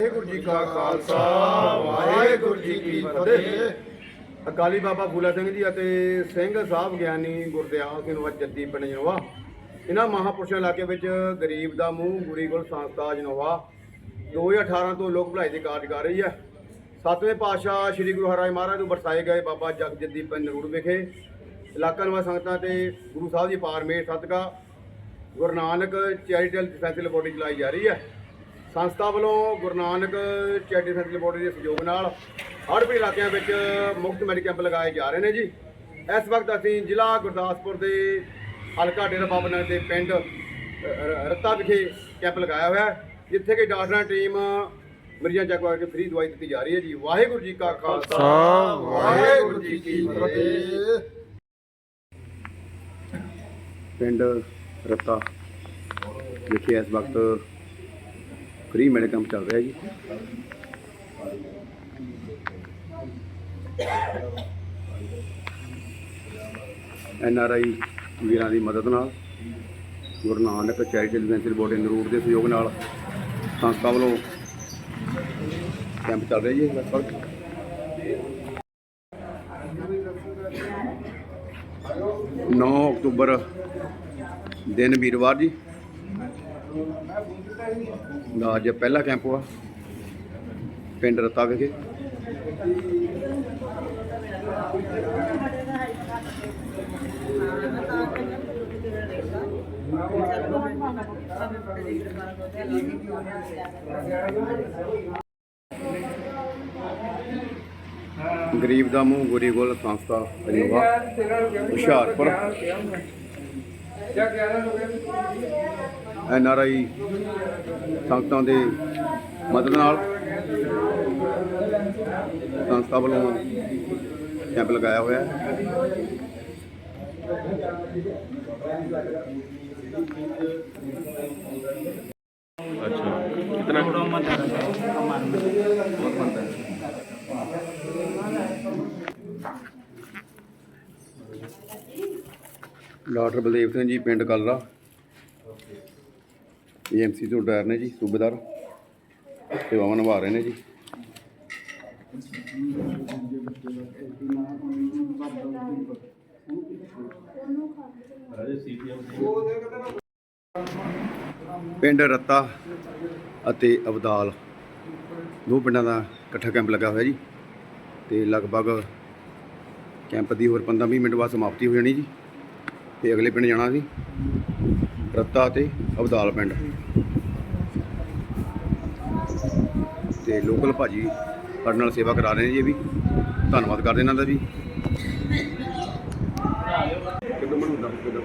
ਵਾਹਿਗੁਰੂ ਜੀ ਕਾ ਖਾਲਸਾ, ਵਾਹਿਗੁਰੂ ਜੀ ਕੀ ਫਤਿਹ। ਅਕਾਲੀ ਬਾਬਾ ਫੂਲਾ ਸਿੰਘ ਜੀ ਅਤੇ ਸਿੰਘ ਸਾਹਿਬ ਗਿਆਨੀ ਗੁਰਦਿਆਲ ਸਿੰਘ ਵਜ ਜੱਦੀ ਪਿੰਡ ਜਨੋਵਾ ਇਹਨਾਂ ਮਹਾਪੁਰਸ਼ਾਂ ਇਲਾਕੇ ਵਿੱਚ ਗਰੀਬ ਦਾ ਮੂੰਹ, ਗੁਰੀ ਗੁਲ ਸੰਸਥਾ ਜਨੋਵਾ 2018 ਤੋਂ ਲੋਕ ਭਲਾਈ ਦੇ ਕਾਰਜ ਕਰ ਰਹੀ ਹੈ। ਸਤਵੇਂ ਪਾਤਸ਼ਾਹ ਸ੍ਰੀ ਗੁਰੂ ਹਰਿਰਾਏ ਮਹਾਰਾਜ ਨੂੰ ਵਰਸਾਏ ਗਏ ਬਾਬਾ ਜਗਜੱਦੀ ਪਿੰਡ ਨਰੂੜ ਵਿਖੇ। ਇਲਾਕਾ ਨਿਵਾਸੀ ਸੰਗਤਾਂ ਤੇ ਗੁਰੂ ਸਾਹਿਬ ਦੀ ਪਾਰਮੇਸ਼ ਸਦਕਾ Guru Nanak charitable dispensary laboratory ਚਲਾਈ ਜਾ ਰਹੀ ਹੈ। ਸੰਸਥਾ ਵੱਲੋਂ Guru Nanak charity centre laboratory ਦੇ ਸਹਿਯੋਗ ਨਾਲ ਹੜ੍ਹ ਪੀੜਤ ਇਲਾਕਿਆਂ ਵਿੱਚ ਮੁਫਤ ਮੈਡੀਕਲ ਕੈਂਪ ਲਗਾਏ ਜਾ ਰਹੇ ਨੇ ਜੀ। ਇਸ ਵਕਤ ਅਸੀਂ ਜ਼ਿਲ੍ਹਾ ਗੁਰਦਾਸਪੁਰ ਦੇ ਹਲਕਾ ਡੇਰਾ ਬਾਬਾ ਨਾਨਕ ਦੇ ਪਿੰਡ ਰੱਤਾ ਵਿਖੇ ਕੈਂਪ ਲਗਾਇਆ ਹੋਇਆ ਜਿੱਥੇ ਕਿ ਡਾਕਟਰਾਂ ਟੀਮ ਮਰੀਜ਼ਾਂ ਚੱਕ ਕੇ ਫ੍ਰੀ ਦਵਾਈ ਦਿੱਤੀ ਜਾ ਰਹੀ ਹੈ ਜੀ। ਵਾਹਿਗੁਰੂ ਜੀ ਕਾ ਖਾਲਸਾ। ਵਾਹਿਗੁਰੂ ਜੀ ਕੀ ਫਤਿਹ। ਪਿੰਡ ਰੱਤਾ ਵਿਖੇ ਇਸ ਵਕਤ ਫ੍ਰੀ ਮੈਡੀਕਲ ਕੈਂਪ ਚੱਲ ਰਿਹਾ ਜੀ। ਐਨ ਆਰ ਆਈ ਵੀਰਾਂ ਦੀ ਮਦਦ ਨਾਲ Guru Nanak charitable dispensary board route ਦੇ ਸਹਿਯੋਗ ਨਾਲ ਸੰਸਥਾ ਵੱਲੋਂ ਕੈਂਪ ਚੱਲ ਰਿਹਾ ਜੀ ਲਗਭਗ। ਨੌ ਅਕਤੂਬਰ ਦਿਨ ਵੀਰਵਾਰ ਜੀ। ਦਾ ਅੱਜ ਪਹਿਲਾ ਕੈਂਪ ਹੋਆ। ਪਿੰਡ ਰਤਾ ਵਿਖੇ। ਗਰੀਬ ਦਾ ਮੂੰਹ ਗੁਰੀ ਗੋਲ ਸੰਸਥਾ ਧੰਨਵਾ ਹੁਸ਼ਿਆਰਪੁਰ। ਐਨ ਆਰ ਆਈ ਸੰਗਤਾਂ ਦੇ ਮਦਦ ਨਾਲ ਸੰਸਥਾ ਵੱਲੋਂ ਕੈਂਪ ਲਗਾਇਆ ਹੋਇਆ ਹੈ अच्छा कितना ਡਾਕਟਰ ਬਲਦੇਵ ਸਿੰਘ ਜੀ ਪਿੰਡ ਕਲਰਾ ਏਐਮਸੀ ਤੋਂ ਰਿਟਾਇਰ ਨੇ ਜੀ, ਸੂਬੇਦਾਰ। ਸੇਵਾਵਾਂ ਨਿਭਾ ਰਹੇ ਨੇ ਜੀ। ਪਿੰਡ ਰੱਤਾ ਅਤੇ ਅਬਦਾਲ, ਦੋ ਪਿੰਡਾਂ ਦਾ ਇਕੱਠਾ ਕੈਂਪ ਲੱਗਾ ਹੋਇਆ ਜੀ। ਤੇ ਲਗਭਗ ਕੈਂਪ ਦੀ ਹੋਰ 15-20 ਮਿੰਟ ਬਾਅਦ ਸਮਾਪਤੀ ਹੋ ਜਾਣੀ ਜੀ। ਤੇ ਅਗਲੇ ਪਿੰਡ ਜਾਣਾ ਸੀ। ਰੱਤਾ ਤੇ ਅਬਦਾਲ ਪਿੰਡ। ਤੇ ਲੋਕਲ ਭਾਜੀ ਸਾਡੇ ਨਾਲ ਸੇਵਾ ਕਰਾ ਰਹੇ ਨੇ ਜੀ ਵੀ। ਧੰਨਵਾਦ ਕਰਦੇ ਇਹਨਾਂ ਦਾ ਜੀ। ਕਿਦੋਂ ਬਣਾਉਂਦਾ ਕਿਦੋਂ?